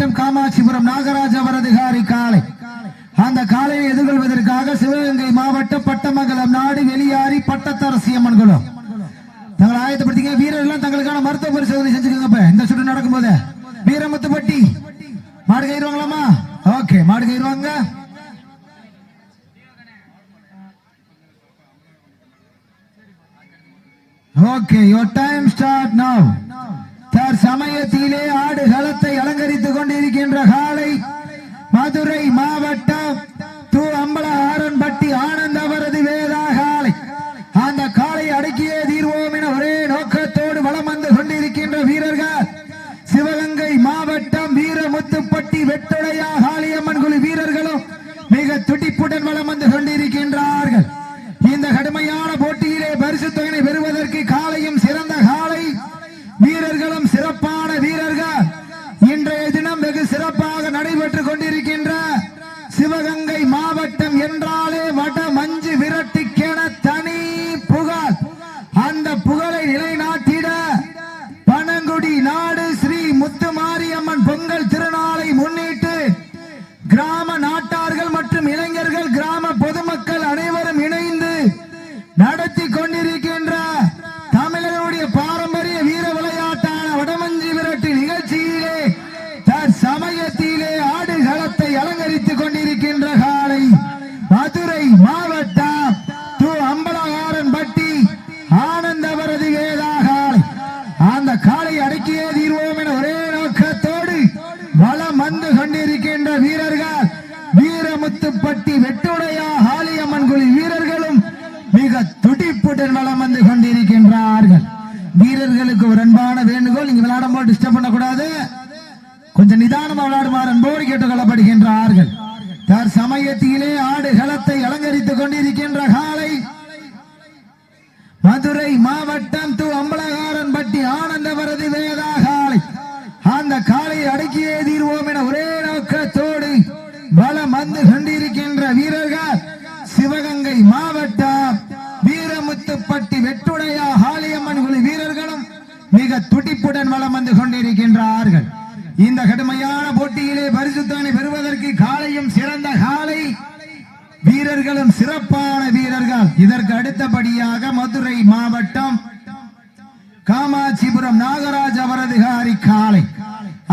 மாவட்டம் காமாட்சிபுரம் நாகராஜ வரதிகாரி காலை அந்த காலையை எதிர்கொள்வதற்காக சிவகங்கை மாவட்டம் பட்டமங்கலம் நாடு வெளியாரி பட்டத்தரசி அம்மன் குளம் தங்களை ஆயத்தப்படுத்திங்க வீரர்கள் தங்களுக்கான மருத்துவ பரிசோதனை செஞ்சுக்கோங்க இப்ப இந்த சுற்று நடக்கும்போது வீரமுத்துப்பட்டி மாடு கயிறுவாங்களாமா ஓகே மாடு கயிறுவாங்க okay your time start now தற்சமயத்திலே ஆடு களத்தை அலங்கரித்துக் கொண்டிருக்கின்ற காலை மதுரை மாவட்டம் தூ அம்பல ஆரன்பட்டி ஆனந்த அவரது வேதா காலை அந்த காலை அடக்கியே தீர்வோம் என ஒரே நோக்கத்தோடு வலம் வந்து கொண்டிருக்கின்ற வீரர்கள் சிவகங்கை மாவட்டம் வீரமுத்துப்பட்டி வெட்டுடையா காளியம்மன் குழு வீரர்களும் மிக துடிப்புடன் வலம் வந்து கொண்டிருக்கின்றார்கள் இந்த கடுமையான போட்டியிலே பரிசு தொகையை பெறுவதற்கு காலையும் சிறந்த காலை வீரர்களும் சிறப்பான வீரர்கள் இன்றைய தினம் வெகு சிறப்பாக நடைபெற்றுக் கொண்டிருக்கின்ற சிவகங்கை மாவட்டம் என்றாலே வட மஞ்சு விரட்டுக்கென தனி புகழ் அந்த புகழை நிலைநாட்டிட பனங்குடி நாடு ஸ்ரீ முத்துமாரியம்மன் பொங்கல் திருநாளை முன்னிட்டு கிராம நாட்டார்கள் மற்றும் இளைஞர்கள் கிராம பொதுமக்கள் அனைவரும் இணைந்து நடத்தி கொண்டிருக்கின்ற தமிழர்களுடைய பாரம்பரிய வீர விளையாட்டான வடமஞ்சி விரட்டு நிகழ்ச்சியிலே தற்சமயத்திலே ஆடுகளத்தை அலங்கரித்துக் கொண்டிருக்கின்ற காலை மதுரை மாவட்டம் து அம்பலகாரன் பட்டி ஆனந்தவரதி வேதா காலை அந்த காலை அடக்கியே தீர்வோம் என ஒரே நோக்கத்தோடு வலம் வந்து கொண்டிருக்கின்ற வீரர்கள் வீரமுத்துப்பட்டி வெட்டுடையா ஹாலியம்மன் குழி வீரர்களும் மிக துடிப்புடன் வலம் வந்து கொண்டிருக்கின்றார்கள் வீரர்களுக்கு ஒரு அன்பான வேண்டுகோள். நீங்க விளையாடும் போது டிஸ்டர்ப் பண்ணக்கூடாது. கொஞ்சம் நிதானமா விளையாடுமாறு அன்போடு கேட்டுக்கொள்ளப்படுகின்றார்கள். தற்சமயத்திலே ஆடு களத்தை அலங்கரித்துக் கொண்டிருக்கின்ற காலை மதுரை மாவட்டம் து அம்பலகாரன் பட்டி ஆனந்தவரது வேதா காலை. அந்த காலை அடக்கியே தீர்வோம் என ஒரே நோக்கத்தோடு பலம் வந்து கொண்டிருக்கின்ற வீரர்கள் சிவகங்கை மாவட்டம் வீரமுத்துப்பட்டி வெட்டுடையா ஹாலியம்மன் குழு வீரர்களும் மிக துடிப்புடன் வளம் வந்து கொண்டிருக்கின்றார்கள். இந்த கடுமையான போட்டியிலே பரிசுத்தானை பெறுவதற்கு காலையும் சிறந்த காலை. வீரர்களும் சிறப்பான வீரர்கள். இதற்கு அடுத்தபடியாக மதுரை மாவட்டம் காமாட்சிபுரம் நாகராஜ் அவரது காரி காலை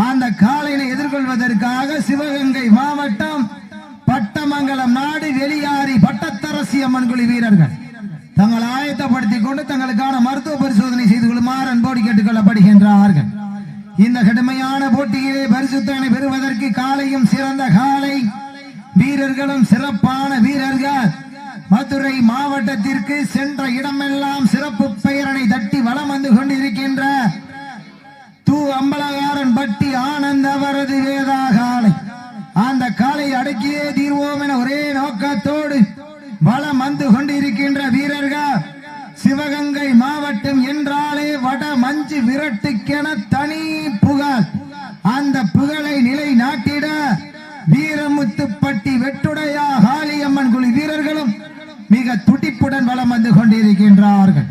அந்த காலையினை எதிர்கொள்வதற்காக சிவகங்கை மாவட்டம் பட்டமங்கலம் நாடு வெளியாரி பட்டத்தரசி அம்மன் குழு வீரர்கள். தங்களை ஆயத்தப்படுத்திக் கொண்டு தங்களுக்கான மருத்துவ பரிசோதனை செய்து கொள்ளுமாறு அன்போடு கேட்டுக் கொள்ளப்படுகின்றார்கள் இந்த கடுமையான போட்டியிலே பரிசுத்தனை பெறுவதற்கு காலையும் சிறந்த காலை. வீரர்களும் சிறப்பான வீரர்கள். மதுரை மாவட்டத்திற்கு சென்ற இடமெல்லாம் சிறப்பு பெயர் தட்டி வலம் வந்து கொண்டிருக்கின்ற தூ அம்பலகாரன் பட்டி ஆனந்த அவரது வேதா காலை அந்த காலை அடக்கியே தீர்வோம் என ஒரே நோக்கத்தோடு வலம் வந்து கொண்டிருக்கின்ற வீரர்கள் சிவகங்கை மாவட்டம் என்றாலே வட மஞ்சு விரட்டுக்கென தனி புகழ் அந்த புகழை நிலை நாட்டிட வீரமுத்துப்பட்டி வெட்டுடையா காளியம்மன் குழு வீரர்களும் மிக துடிப்புடன் வலம் வந்து கொண்டிருக்கின்றார்கள்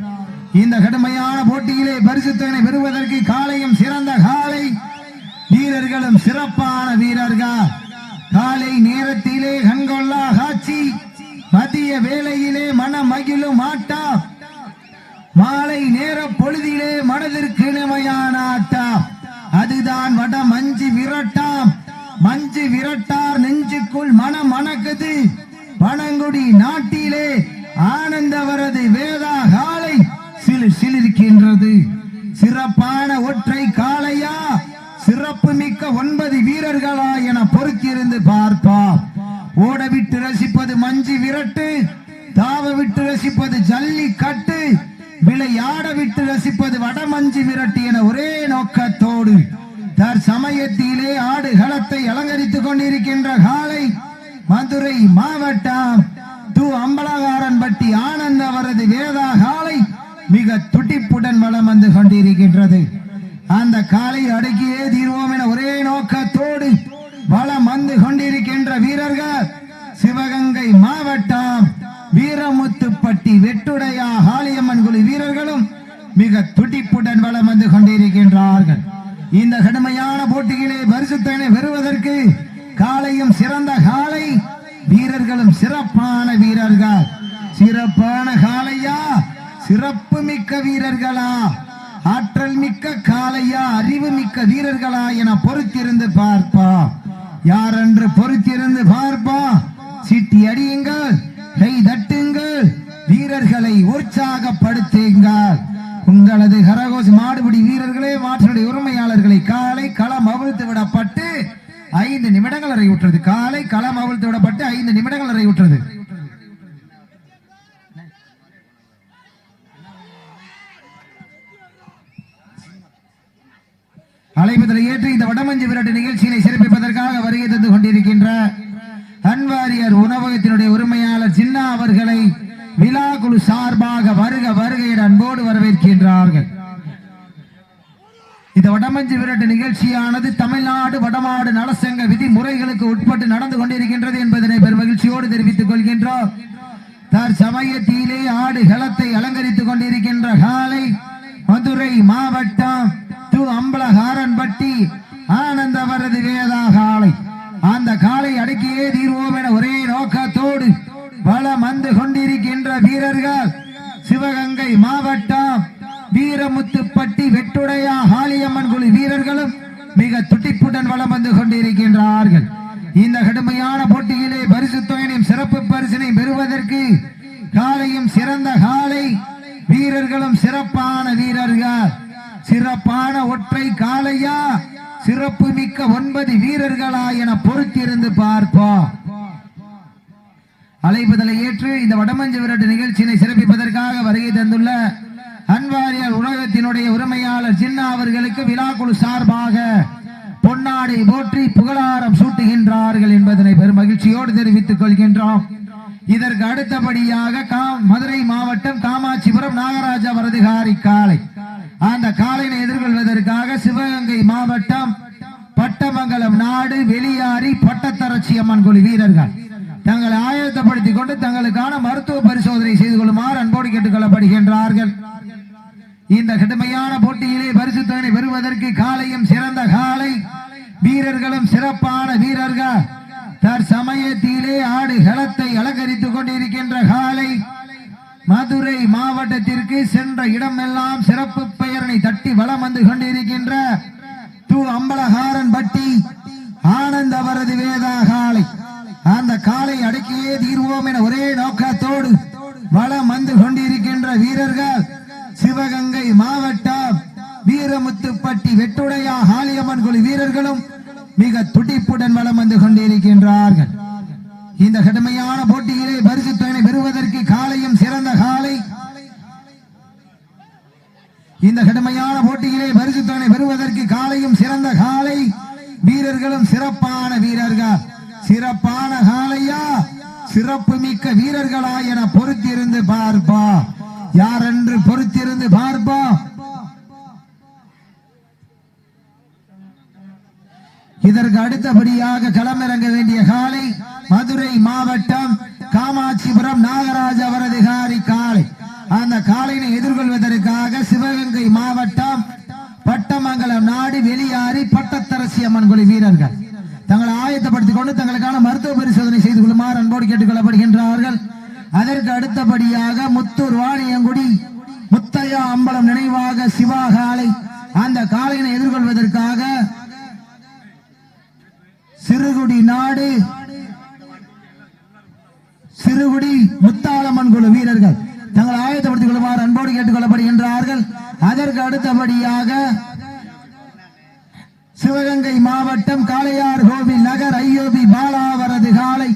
இந்த கடுமையான போட்டியிலே பரிசுத்தனை பெறுவதற்கு காலையும் சிறந்த காலை வீரர்களும் சிறப்பான வீரர்கள் காலை நேரத்திலே கண்கொள்ளா காட்சி மதிய வேளையிலே மன மகிழும் ஆட்டம். மாலை நேர பொழுதிலே மனதிற்கு இனிமையான ஆட்டம். அதுதான் வட மஞ்சு விரட்டாம். மஞ்சு விரட்டார் நெஞ்சுக்குள் மனம் மணக்குது பனங்குடி நாட்டிலே ஆனந்தவரது வேதா காலை சிலு சிலிருக்கின்றது. சிறப்பான ஒற்றை காளையா? சிறப்பு மிக்க ஒன்பது வீரர்களா என பொறுத்திருந்து பார்ப்பான் ஓட விட்டு ரசிப்பது மஞ்சு விரட்டு தாவ விட்டு ரசிப்பது ஜல்லிக்கட்டு விளையாட விட்டு ரசிப்பது வடமஞ்சு விரட்டு என ஒரே நோக்கத்தோடு தற்சமயத்திலே ஆடு களத்தை அலங்கரித்துக் கொண்டிருக்கின்ற காலை மதுரை மாவட்டம் து அம்பலகாரன் பட்டி ஆனந்த அவரது வேதா காலை மிக துடிப்புடன் வலம் வந்து கொண்டிருக்கின்றது அந்த காலை அடக்கியே தீர்வோம் என ஒரே நோக்கத்தோடு வலம் வந்து கொண்டிருக்கின்ற வீரர்கள் சிவகங்கை மாவட்டம் வீரமுத்துப்பட்டி வெட்டுடையா ஹாலியம்மன் குழு வீரர்களும் மிக துடிப்புடன் வலம் வந்து கொண்டிருக்கின்றார்கள் இந்த கடுமையான போட்டியிலே பரிசுத்தனை பெறுவதற்கு காலையும் சிறந்த காலை வீரர்களும் சிறப்பான வீரர்கள். சிறப்பான காலையா சிறப்பு மிக்க வீரர்களா. ஆற்றல் மிக்க காலையா அறிவு மிக்க வீரர்களா என பொறுத்திருந்து பார்ப்பா. யார் என்று பொறுத்திருந்து பார்ப்பா? சிட்டி அடியுங்கள். கை தட்டுங்கள். வீரர்களை உற்சாகப்படுத்துங்கள். உங்களது கரகோஸ் மாடுபிடி வீரர்களே மாற்றுடைய உரிமையாளர்களை காலை களம் அவிழ்த்து விடப்பட்டு ஐந்து நிமிடங்கள் அறையுற்றது காலை களம் அவிழ்த்து விடப்பட்டு ஐந்து நிமிடங்கள் அறையுற்றது அழைப்பதில் ஏற்று இந்த வடமஞ்சு விரட்டு நிகழ்ச்சியினை சிறப்பிப்பதற்காக வருகை தந்து கொண்டிருக்கின்ற அன்வாரியர் உணவகத்தினுடைய உரிமையாளர் சின்னா அவர்களை விழா குழு சார்பாக வருக வருகையிட அன்போடு வரவேற்கின்றார்கள். இந்த வடமஞ்சு விரட்டு நிகழ்ச்சியானது தமிழ்நாடு வடமாடு நலசங்க விதிமுறைகளுக்கு உட்பட்டு நடந்து கொண்டிருக்கின்றது என்பதனை பெரும் மகிழ்ச்சியோடு தெரிவித்துக் கொள்கின்றோம். தற்சமயத்திலே ஆடு களத்தை அலங்கரித்துக் கொண்டிருக்கின்ற காலை மதுரை மாவட்டம் து அம்பலகாரன்பட்டி ஆனந்தவரது வேதா காலை. அந்த காலை அடக்கியே தீர்வோம் என ஒரே நோக்கத்தோடு பல மந்து கொண்டிருக்கின்ற வீரர்கள் சிவகங்கை மாவட்டம் வீரமுத்துப்பட்டி வெட்டுடையா ஹாலியம்மன் குழு வீரர்களும் மிக துடிப்புடன் வளம் வந்து கொண்டிருக்கின்றார்கள் இந்த கடுமையான போட்டியிலே பரிசு தொகையினையும் சிறப்பு பரிசினை பெறுவதற்கு காலையும் சிறந்த காலை வீரர்களும் சிறப்பான வீரர்கள் சிறப்பான ஒற்றை காளையா சிறப்பு மிக்க ஒன்பது வீரர்களா என பொறுத்திருந்து பார்ப்போம். அழைப்புதலை ஏற்று இந்த வடமஞ்சு விரட்டு நிகழ்ச்சியினை சிறப்பிப்பதற்காக வருகை தந்துள்ள அன்வாரியார் உலகத்தினுடைய உரிமையாளர் சின்ன அவர்களுக்கு விழாக்குழு சார்பாக பொன்னாடை போற்றி புகழாரம் சூட்டுகின்றார்கள் என்பதனை பெரும் மகிழ்ச்சியோடு தெரிவித்துக் கொள்கின்றோம். இதற்கு அடுத்தபடியாக மதுரை மாவட்டம் காமாட்சிபுரம் நாகராஜா வரதுகாரி காலை அந்த காலையினை எதிர்கொள்வதற்காக சிவகங்கை மாவட்டம் பட்டமங்கலம் நாடு வெளியாரி பட்டத்தரட்சி அம்மன் குழு வீரர்கள். தங்களை ஆயத்தப்படுத்திக் கொண்டு தங்களுக்கான மருத்துவ பரிசோதனை செய்து கொள்ளுமாறு அன்போடு கேட்டுக் கொள்ளப்படுகின்றார்கள் இந்த கடுமையான போட்டியிலே பரிசுத்தனை பெறுவதற்கு காலையும் சிறந்த காலை. வீரர்களும் சிறப்பான வீரர்கள். தற்சமயத்திலே ஆடு களத்தை அலங்கரித்துக் கொண்டிருக்கின்ற காலை. மதுரை மாவட்டத்திற்கு சென்ற இடமெல்லாம் சிறப்பு பெயரனை தட்டி வலம் வந்து கொண்டிருக்கின்ற து அம்பலகாரன் பட்டி ஆனந்த அவரது வேதா காலை அந்த காலை அடக்கியே என ஒரே நோக்கத்தோடு வளம் வந்து கொண்டிருக்கின்ற வீரர்கள் சிவகங்கை மாவட்டம் வீரமுத்துப்பட்டி வெட்டுடையா ஹாலியம்மன் குழு வீரர்களும் மிக துடிப்புடன் வளம் வந்து கொண்டிருக்கின்றார்கள். இந்த கடுமையான போட்டியிலே பரிசு தொகை பெறுவதற்கு காலையும் சிறந்த காலை. இந்த கடுமையான போட்டியிலே பரிசு தொகை பெறுவதற்கு காலையும் சிறந்த காலை. வீரர்களும் சிறப்பான வீரர்கள். சிறப்பான சிறப்புமிக்க சிறப்பு மிக்க வீரர்களா என பொறுத்திருந்து பார்ப்பா. யார் என்று பொறுத்திருந்து பார்ப்பா? இதற்கு அடுத்தபடியாக களமிறங்க வேண்டிய காலை மதுரை மாவட்டம் காமாட்சிபுரம் நாகராஜ வரதிகாரி காலை. அந்த காலையினை எதிர்கொள்வதற்காக சிவகங்கை மாவட்டம் பட்டமங்கலம் நாடு வெளியாறி பட்டத்தரசி அம்மன் குழு வீரர்கள். தங்களை ஆயத்தப்படுத்திக் கொண்டு தங்களுக்கான மருத்துவ பரிசோதனை செய்து கொள்ளுமாறு அன்போடு கேட்டுக்கொள்ளப்படுகின்றார்கள். அதற்கு அடுத்தபடியாக முத்தூர் வாணியங்குடி முத்தையா அம்பலம் நினைவாக சிவா காலை அந்த காலையினை எதிர்கொள்வதற்காக சிறுகுடி நாடு சிறுகுடி முத்தாளம்மன் குழு வீரர்கள் தங்களை ஆயத்தப்படுத்திக் கொள்ளுமாறு அன்போடு கேட்டுக் கொள்ளப்படுகின்றார்கள் அதற்கு அடுத்தபடியாக சிவகங்கை மாவட்டம் காளையார் கோவில் நகர் ஐயோபி பாலாவரது காலை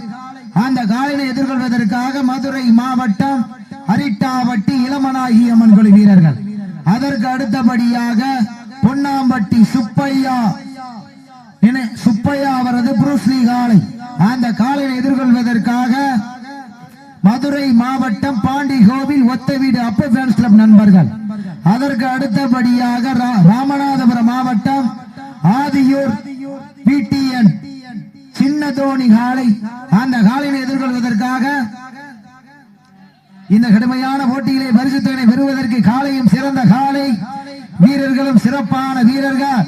அந்த காலனை எதிர்கொள்வதற்காக மதுரை மாவட்டம் அரிட்டாவட்டி இளமனாகி அம்மன் குழு வீரர்கள். அதற்கு அடுத்தபடியாக பொன்னாம்பட்டி சுப்பையா என சுப்பையா அவரது புரூஸ்லி காலை அந்த காலையை எதிர்கொள்வதற்காக மதுரை மாவட்டம் பாண்டி கோவில் ஒத்த வீடு அப்ப ஃபேன்ஸ் கிளப் நண்பர்கள். அதற்கு அடுத்தபடியாக ரா- ராமநாதபுரம் மாவட்டம் ஆதியூர் பிடிஎன் சின்ன தோணி காலை அந்த காலினை எதிர்கொள்வதற்காக இந்த கடுமையான போட்டியிலே பரிசுத்தனை பெறுவதற்கு காலையும் சிறந்த காலை வீரர்களும் சிறப்பான வீரர்கள்.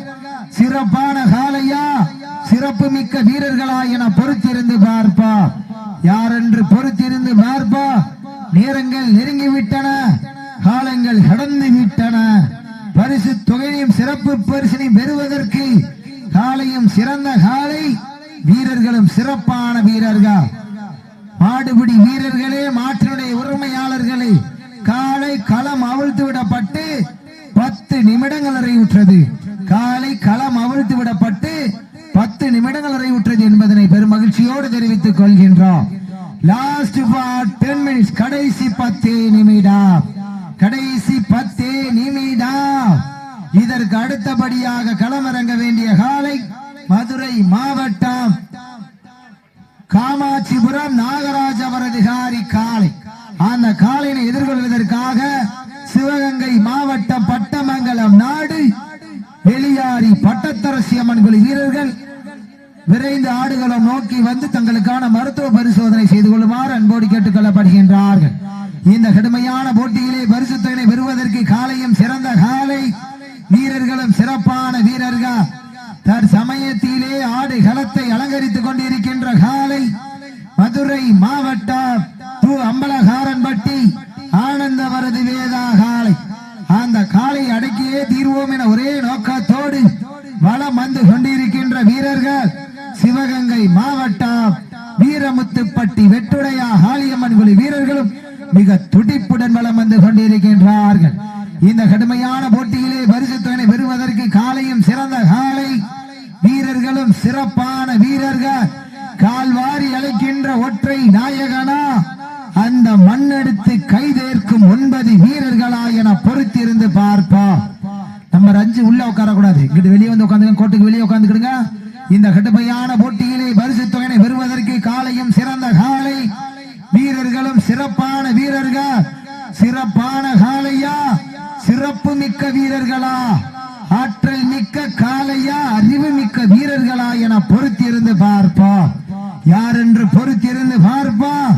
சிறப்பான காலையா சிறப்பு மிக்க வீரர்களா என பொறுத்திருந்து பார்ப்பா. யாரென்று பொறுத்திருந்து பார்ப்பா? நேரங்கள் நெருங்கி விட்டன காலங்கள் கடந்து விட்டன. பரிசு தொகையையும் சிறப்பு பரிசினை பெறுவதற்கு காலையும் சிறந்த காலை வீரர்களும் சிறப்பான வீரர்கள்? மாடுபிடி வீரர்களே மாற்றினுடைய உரிமையாளர்களே காலை களம் அவிழ்த்து விடப்பட்டு பத்து நிமிடங்கள் நிறைவுற்றது. காலை களம் அவிழ்த்து விடப்பட்டு பத்து நிமிடங்கள் நிறைவுற்றது என்பதனை பெரும் மகிழ்ச்சியோடு தெரிவித்துக் கொள்கின்றோம். லாஸ்ட் ஃபார் டென் மினிட்ஸ் கடைசி பத்து நிமிடம். கடைசி பத்து நிமிடம். இதற்கு அடுத்தபடியாக களமிறங்க வேண்டிய காலை மதுரை மாவட்டம் காமாட்சிபுரம் நாகராஜ வரதிகாரி காளை அந்த காளையினை எதிர்கொள்வதற்காக சிவகங்கை மாவட்டம் பட்டமங்கலம் நாடு வெளியாரி பட்டத்தரசி அம்மன் குழு வீரர்கள் விரைந்து ஆடுகளம் நோக்கி வந்து தங்களுக்கான மருத்துவ பரிசோதனை செய்து கொள்ளுமாறு அன்போடு கேட்டுக் கொள்ளப்படுகின்றார்கள் இந்த கடுமையான போட்டியிலே பரிசுத்தனை பெறுவதற்கு காலையும் சிறந்த காலை வீரர்களும் சிறப்பான வீரர்கள் தற்சமயத்திலே ஆடு களத்தை அலங்கரித்துக் கொண்டிருக்கின்ற காலை மதுரை மாவட்டம் து அம்பலகாரன்பட்டி ஆனந்தவரது வேதா காலை அந்த காலை அடக்கியே தீர்வோம் என ஒரே நோக்கத்தோடு வளம் வந்து கொண்டிருக்கின்ற வீரர்கள் சிவகங்கை மாவட்டம் வீரமுத்துப்பட்டி வெட்டுடையா ஹாலியம்மன் குழு வீரர்களும் மிக துடிப்புடன் வளம் வந்து கொண்டிருக்கின்றார்கள் இந்த கடுமையான போட்டியிலே பரிசுத்தனை பெறுவதற்கு காலையும் சிறந்த காலை வீரர்களும் சிறப்பான வீரர்கள் கால்வாரி அழைக்கின்ற ஒற்றை நாயகனா அந்த மண்ணெடுத்து கைதேர்க்கும் ஒன்பது வீரர்களா என பொறுத்திருந்து பார்ப்போம் நம்ம அஞ்சு உள்ள உட்கார கூடாது இங்கிட்டு வெளியே வந்து உட்காந்துங்க கோட்டுக்கு இந்த கடுமையான போட்டியிலே பரிசு தொகையை பெறுவதற்கு காலையும் சிறந்த காலை. வீரர்களும் சிறப்பான வீரர்கள். சிறப்பான காலையா? சிறப்பு மிக்க வீரர்களா? ஆற்றல் மிக்க காலையா? அறிவு மிக்க வீரர்களா என பொறுத்திருந்து பார்ப்போம் யார் என்று பொறுத்திருந்து பார்ப்போம்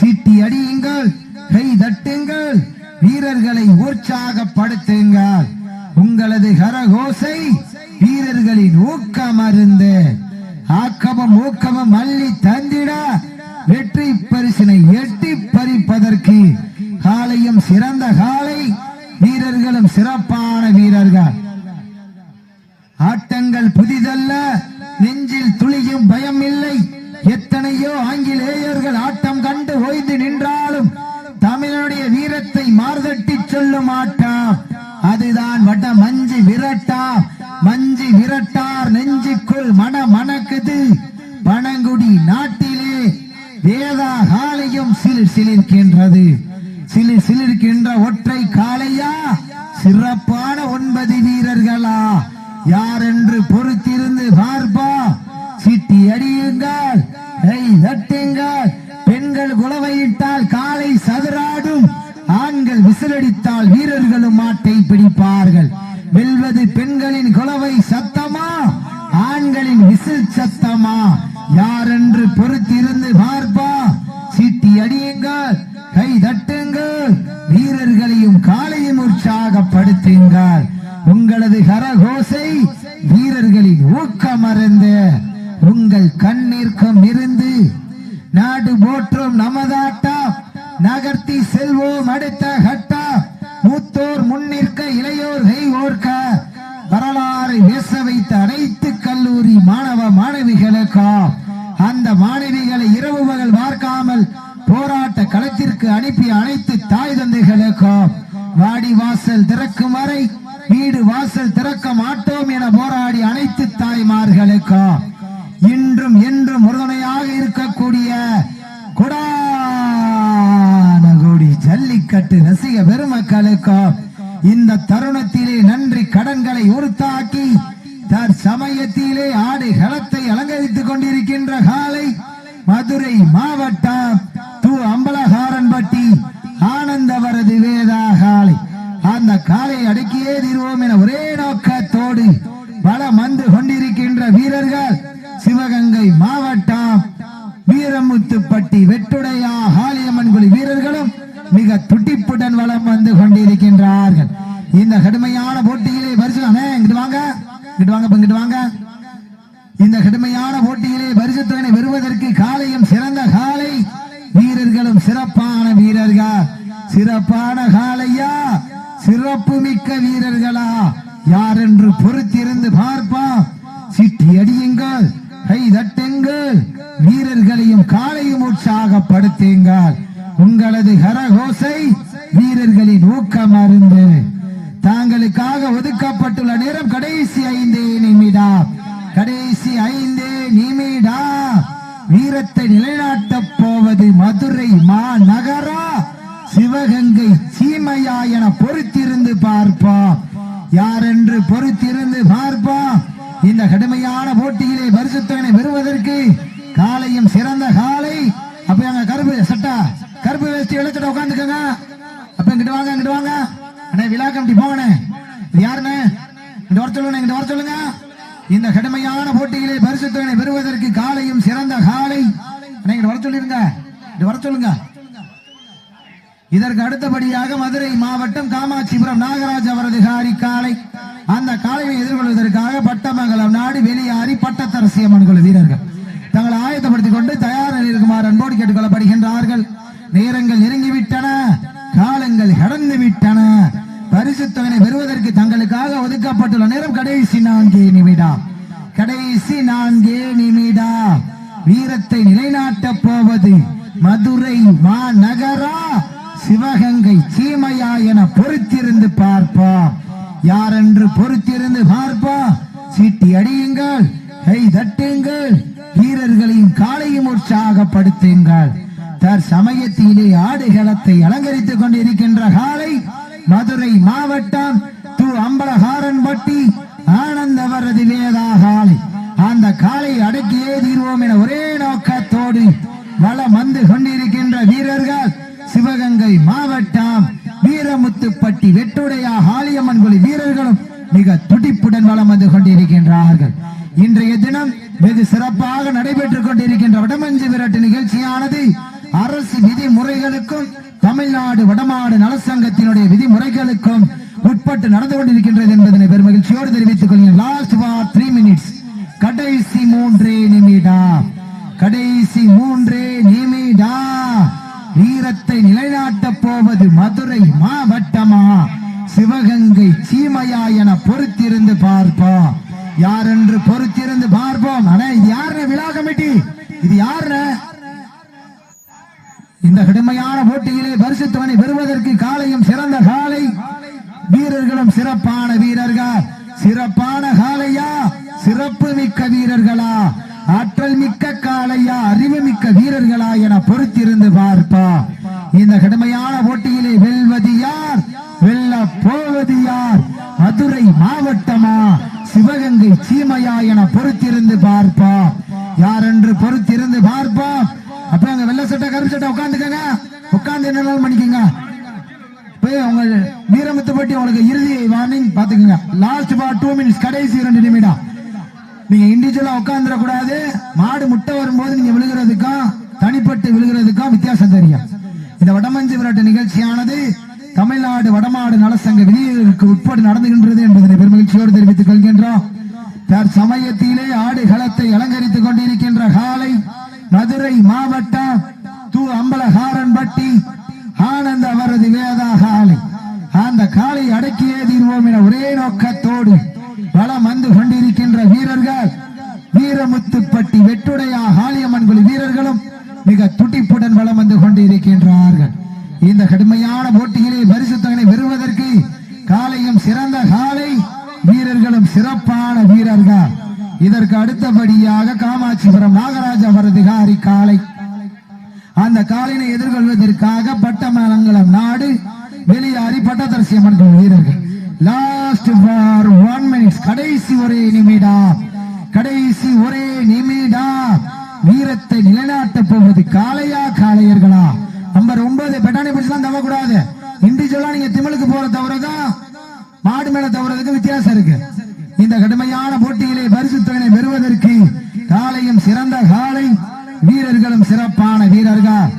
சீட்டி அடியுங்கள் கை தட்டுங்கள் வீரர்களை உற்சாகப்படுத்துங்கள். உங்களது கரகோசை வீரர்களின் ஊக்கம் அருந்து ஆக்கமும் ஊக்கமும் அள்ளி தந்திட வெற்றி பரிசினை எட்டி பறிப்பதற்கு காலையும் சிறந்த காலை வீரர்களும் சிறப்பான வீரர்கள். ஆட்டங்கள் புதிதல்ல நெஞ்சில் துளியும் பயம் இல்லை. எத்தனையோ ஆங்கிலேயர்கள் ஆட்டம் கண்டு ஓய்ந்து நின்றாலும் தமிழனுடைய வீரத்தை மார்தட்டி சொல்லும் ஆட்டம் அதுதான் வட மஞ்சு விரட்டா. மஞ்சு விரட்டார் நெஞ்சுக்குள் மன மணக்குது. பனங்குடி நாட்டிலே வேதா காலையும் சிலிர் சிலிர்க்கின்றது. சிலிர் சிலிர்க்கின்ற ஒற்றை காலையா சிறப்பான ஒன்பது வீரர்களா? யார் என்று பொறுத்திருந்து பார்ப்பார் அலங்கரித்துக் கொண்டிருக்கின்ற காலை மதுரை மாவட்டம் து அம்பலகாரன்பட்டி ஆனந்தவரது வேதா காலை. அந்த காலை அடக்கியே தீர்வோம் என ஒரே நோக்கத்தோடு வளம் வந்து கொண்டிருக்கின்ற வீரர்கள் சிவகங்கை மாவட்டம் வீரமுத்துப்பட்டி வெட்டுடையா ஹாலியம்மன் குழு வீரர்களும் மிக துடிப்புடன் வளம் வந்து கொண்டிருக்கின்றார்கள் இந்த கடுமையான போட்டியிலே பரிசு அண்ணே இங்கிட்டு வாங்க இங்கிட்டு வாங்க இப்ப இங்கிட்டு வாங்க கடுமையான போட்டியிலே பரிசுத்தவனை பெறுவதற்கு காலையும் சிறந்த காலை வீரர்களும் சிறப்பான வீரர்கள் சிறப்பான காலையா சிறப்பு மிக்க வீரர்களா? யார் என்று பொறுத்திருந்து பார்ப்பா. சிட்டி கை தட்டுங்கள் வீரர்களையும் காலையும் உற்சாகப்படுத்துங்கள் உங்களது கரகோசை வீரர்களின் ஊக்கம் அருந்து தாங்களுக்காக ஒதுக்கப்பட்டுள்ள நேரம் கடைசி ஐந்தே நிமிடம் கடைசி ஐந்தே நிமிடம் வீரத்தை நிலைநாட்டப் போவது மதுரை மாநகரா சிவகங்கை சீமையா என பொறுத்திருந்து பார்ப்போம் யார் என்று பொறுத்திருந்து பார்ப்போம் இந்த கடுமையான போட்டியிலே பரிசுத்தனை பெறுவதற்கு காலையும் சிறந்த காலை. அப்ப எங்க கருப்பு சட்டா கருப்பு வேஸ்டி இழைச்சிட்ட உட்காந்துக்கங்க அப்ப இங்கிட்டு வாங்க இங்கிட்டு வாங்க. அண்ணே விழா கமிட்டி போங்கண்ணே. இது யாருண்ணே? வர சொல்லுங்க இங்க வர சொல்லுங்க. இந்த கடுமையான போட்டியிலே பரிசுத்தனை பெறுவதற்கு காலையும் சிறந்த காலை. அண்ணே வர சொல்லிருங்க. வர சொல்லுங்க. இதற்கு அடுத்தபடியாக மதுரை மாவட்டம் காமாட்சிபுரம் நாகராஜ் அவரது காரி காலை. அந்த காளையை எதிர்கொள்வதற்காக பட்டமங்கலம் நாடு வெளியாறி பட்டத்தரசியம் அம்மன் குழு வீரர்கள். தங்களை ஆயத்தப்படுத்திக் கொண்டு தயார் இருக்குமாறு அன்போடு கேட்டுக்கொள்ளப்படுகின்றார்கள். நேரங்கள் நெருங்கிவிட்டன. காலங்கள் கடந்து விட்டன பரிசுத்தவனை பெறுவதற்கு தங்களுக்காக ஒதுக்கப்பட்டுள்ள நேரம் கடைசி நான்கே நிமிடம். கடைசி நான்கே நிமிடம். வீரத்தை நிலைநாட்டப் போவது மதுரை மாநகரா? சிவகங்கை சீமையா என பொறுத்திருந்து பார்ப்போம். யாரென்று பொறுத்திருந்து பார்ப்போம்? சீட்டி அடியுங்கள் கை தட்டுங்கள். வீரர்களையும் காலையும் உற்சாகப்படுத்துங்கள். தற்சமயத்திலே ஆடுகளத்தை அலங்கரித்துக் கொண்டிருக்கின்ற காலை மதுரை மாவட்டம் து அம்பலகாரன்பட்டி ஆனந்தவரது வேதா காலை அந்த காலை அடக்கியே தீர்வோம் என ஒரே நோக்கத்தோடு வளம் வந்து கொண்டிருக்கின்ற வீரர்கள் சிவகங்கை மாவட்டம் வீரமுத்துப்பட்டி வெட்டுடையா ஹாலியம்மன் குழு வீரர்களும் மிக துடிப்புடன் வளம் வந்து கொண்டிருக்கின்றார்கள். இன்றைய தினம் சிறப்பாக நடைபெற்றுக் கொண்டிருக்கின்ற வடமஞ்சு விரட்டு நிகழ்ச்சியானது அரசு விதிமுறைகளுக்கும் தமிழ்நாடு வடமாடு நலசங்கத்தினுடைய விதிமுறைகளுக்கும் உட்பட்டு நடந்து கொண்டிருக்கின்றது என்பதனை பெருமகிழ்ச்சியோடு தெரிவித்துக் கொள்கிறேன். லாஸ்ட் ஃபார் த்ரீ மினிட்ஸ் கடைசி மூன்றே நிமிடம் கடைசி மூன்றே நிமிடம் வீரத்தை நிலைநாட்டப் போவது மதுரை மாவட்டமா? சிவகங்கை சீமையா என பொறுத்திருந்து பார்ப்போம். யார் என்று பொறுத்திருந்து பார்ப்போம். ஆனா இது யாருன்னு விழா கமிட்டி இது யாருன்னு இந்த கடுமையான போட்டியிலே பரிசுத்தவனை பெறுவதற்கு காலையும் சிறந்த காலை. வீரர்களும் சிறப்பான வீரர்கள்? சிறப்பான காலையா? சிறப்பு மிக்க வீரர்களா? ஆற்றல் மிக்க காளையா அறிவு மிக்க வீரர்களா என பொறுத்திருந்து பார்ப்பா இந்த கடுமையான போட்டியிலே வெல்வது யார்? வெல்ல போவது யார்? மதுரை மாவட்டமா? சிவகங்கை சீமையா என பொறுத்திருந்து பார்ப்போம் யார் என்று பொறுத்திருந்து பார்ப்போம் அப்ப அங்க வெள்ள சட்டை கருப்பு சட்டை உட்காந்துக்கங்க. உட்காந்து என்ன மணிக்குங்க போய் வீரமுத்து பட்டி உங்களுக்கு இறுதி வார்னிங் பாத்துக்கங்க லாஸ்ட் பார் டூ மினிட்ஸ் கடைசி இரண்டு நிமிடம். நீங்க இண்டிவிஜுவலா உட்காந்துட கூடாது மாடு முட்டை வரும்போது நீங்க விழுகிறதுக்கும் தனிப்பட்டு விழுகிறதுக்கும் வித்தியாசம் தெரியும். இந்த வடமஞ்சு விராட்டு நிகழ்ச்சியானது தமிழ்நாடு வடமாடு நலசங்க விதிகளுக்கு உட்பட்டு நடந்துகின்றது என்பதனை பெருமகிழ்ச்சியோடு தெரிவித்துக் கொள்கின்றோம். தற்சமயத்திலே ஆடு களத்தை அலங்கரித்துக் கொண்டிருக்கின்ற காலை மதுரை மாவட்டம் தூ அம்பலகாரன்பட்டி ஆனந்த அவரது வேதா காலை. அந்த காலை அடக்கியே தீர்வோம் என ஒரே நோக்கத்தோடு பலம் வந்து கொண்டிருக்கின்ற வீரர்கள் வீரமுத்துப்பட்டி வெட்டுடையா ஹாலியம்மன் குழு வீரர்களும் மிக துடிப்புடன் வளம் வந்து கொண்டிருக்கின்றார்கள் இந்த கடுமையான போட்டியிலே பரிசுத்தகனை பெறுவதற்கு காலையும் சிறந்த காலை வீரர்களும் சிறப்பான வீரர்கள் இதற்கு அடுத்தபடியாக காமாட்சிபுரம் நாகராஜ அவரது காரி காலை அந்த காலினை எதிர்கொள்வதற்காக பட்டமங்கலம் நாடு வெளியாறி பட்டதரசி அம்மன் கோவில் வீரர்கள் லாஸ்ட் ஃபார் ஒன் மினிட்ஸ் கடைசி ஒரே நிமிடம் கடைசி ஒரே நிமிடம் வீரத்தை நிலைநாட்டப் போவது காளையா காளையர்களா? நம்பர் ஒன்பது பெட்டானி பிடிச்சலாம் தவக்கூடாது. இண்டிவிஜுவலா நீங்க திமிழுக்கு போற தவிரதான் மாடு மேல தவறதுக்கு வித்தியாசம் இருக்கு. இந்த கடுமையான போட்டியிலே பரிசுத்தவனை பெறுவதற்கு காலையும் சிறந்த காலை வீரர்களும் சிறப்பான வீரர்கள்.